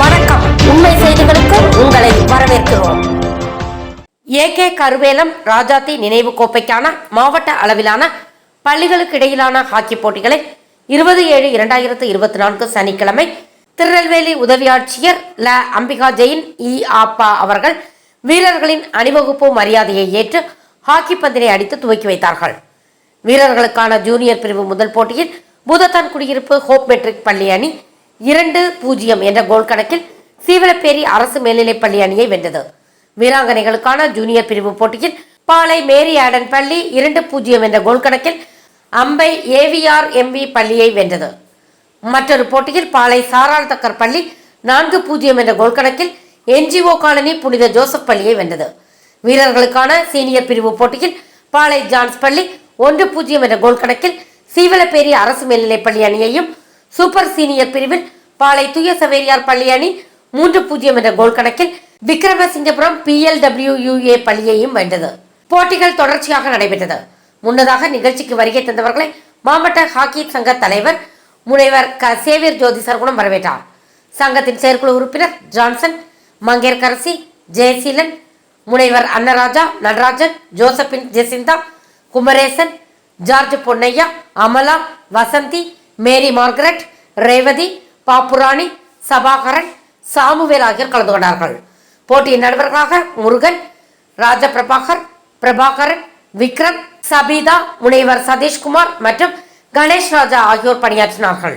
வணக்கம். உண்மை செய்திகளுக்கு உங்களை வரவேற்கிறோம். ஏகே கருவேலம் ராஜாத்தி நினைவு கோப்பைக்கான மாவட்ட அளவிலான பள்ளிகளுக்கு இடையிலான ஹாக்கி போட்டிகளை இருபது ஏழு இரண்டாயிரத்து இருபத்தி நான்கு சனிக்கிழமை திருநெல்வேலி உதவி ஆட்சியர் ல அம்பிகா ஜெயின் இ. ஆப்பா அவர்கள் வீரர்களின் அணிவகுப்பு மரியாதையை ஏற்று ஹாக்கி பந்தினை அடித்து துவக்கி வைத்தார்கள். வீரர்களுக்கான ஜூனியர் பிரிவு முதல் போட்டியில் பூதத்தான் குடியிருப்பு ஹோப் மெட்ரிக் பள்ளி அணி இரண்டு பூஜ்ஜியம் என்ற கோல் கணக்கில் சீவலப்பேரி அரசு மேல்நிலைப் பள்ளி அணியை வென்றது. வீராங்கனைகளுக்கான ஜூனியர் பிரிவு போட்டியில் பாலை மேரி ஆடன் பள்ளி இரண்டு பூஜ்ஜியம் என்ற கோல் கணக்கில் அம்பை ஏவிஆர் எம்பி பள்ளியை வென்றது. மற்றொரு போட்டியில் பாலை சாராள் தக்கர் பள்ளி நான்கு பூஜ்ஜியம் என்ற கோல் கணக்கில் என்ஜிஓ காலனி புனித ஜோசப் பள்ளியை வென்றது. வீரர்களுக்கான சீனியர் பிரிவு போட்டியில் பாலை ஜான்ஸ் பள்ளி ஒன்று பூஜ்ஜியம் என்ற கோல் கணக்கில் சீவலப்பேரி அரசு மேல்நிலைப் பள்ளி அணியையும் சூப்பர் சீனியர் பிரிவில் பாளை தூய சவேரியார் பள்ளி அணி மூன்று பூஜ்ஜியம் என்ற கோல் கணக்கில் விக்ரமசிங்கபுரம் பிஎல்டபிள்யூஏ பள்ளியையும் வென்றது. போட்டிகள் தொடர்ச்சியாக நடைபெற்றது. முன்னதாக நிகழ்ச்சிக்கு வருகை தந்தவர்களை மாவட்ட ஹாக்கி சங்க தலைவர் முனைவர் க. சேவியர் ஜோதி சர்குணம் வரவேற்றார். சங்கத்தின் செயற்குழு உறுப்பினர் ஜான்சன் மங்கேற்கரசி ஜெயசீலன் முனைவர் Annaraja Natarajan Josephine Jacintha Kumaresan George Ponnaiah Amala Vasanthi Mary Margaret Revathi Pappurani Sabakaran Samuel ஆகியோர் கலந்து கொண்டார்கள். போட்டியின் நடுவர்களாக முருகன் ராஜபிரபாகர் பிரபாகரன் விக்ரம் சபீதா முனைவர் சதீஷ்குமார் மற்றும் கணேஷ் ராஜா ஆகியோர் பணியாற்றினார்கள்.